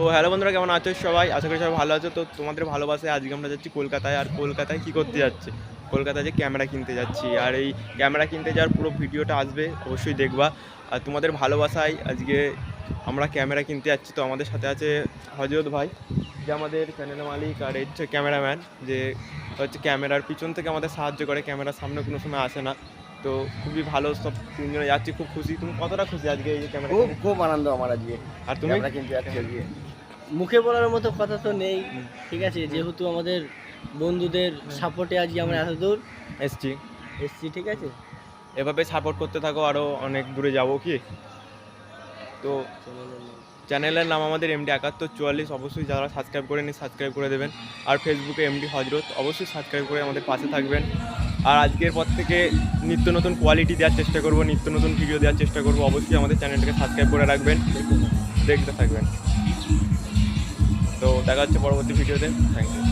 তো হ্যালো বন্ধুরা কেমন আছো সবাই? আশা করি সবাই ভালো আছো। তো তোমাদের ভালোবাসে আজকে আমরা যাচ্ছি কলকাতায় আর কলকাতায় কি করতে যাচ্ছে? কলকাতায় যে ক্যামেরা কিনতে যাচ্ছি। আর এই ক্যামেরা কিনতে যাওয়ার পুরো ভিডিওটা আসবে অবশ্যই দেখবা। আর তোমাদের ভালোবাসায় আজকে আমরা ক্যামেরা কিনতে যাচ্ছি। তো আমাদের সাথে আছে হজরত ভাই যে আমাদের চ্যানেলের মালিক আর এই হচ্ছে ক্যামেরাম্যান যে হচ্ছে ক্যামেরার পিছন থেকে আমাদের সাহায্য করে। ক্যামেরার সামনে কোনো সময় আসে না। তো খুবই ভালো সব তিনজনে যাচ্ছি খুব খুশি। তুমি কতটা খুশি আজকে এই যে ক্যামেরা খুব খুব আনন্দ আমার আজকে। আর তুমি? কিনতে কিন্তু যাচ্ছি আজকে। মুখে বলার মতো কথা তো নেই। ঠিক আছে যেহেতু আমাদের বন্ধুদের সাপোর্টে আজকে আমরা এত দূর এসছি। এসছি ঠিক আছে? এভাবে সাপোর্ট করতে থাকো আরও অনেক দূরে যাব কি? তো চ্যানেলের নাম আমাদের এমডি একাত্তর চুয়াল্লিশ অবশ্যই যারা সাবস্ক্রাইব করে নি সাবস্ক্রাইব করে দেবেন। আর ফেসবুকে এমডি হজরত অবশ্যই সাবস্ক্রাইব করে আমাদের পাশে থাকবেন। আর আজকের পর থেকে নিত্য নতুন কোয়ালিটি দেওয়ার চেষ্টা করব নিত্য নতুন ভিডিও দেওয়ার চেষ্টা করব। অবশ্যই আমাদের চ্যানেলটাকে সাবস্ক্রাইব করে রাখবেন। দেখতে থাকবেন। দেখা হচ্ছে পরবর্তী ভিডিওতে। Thank you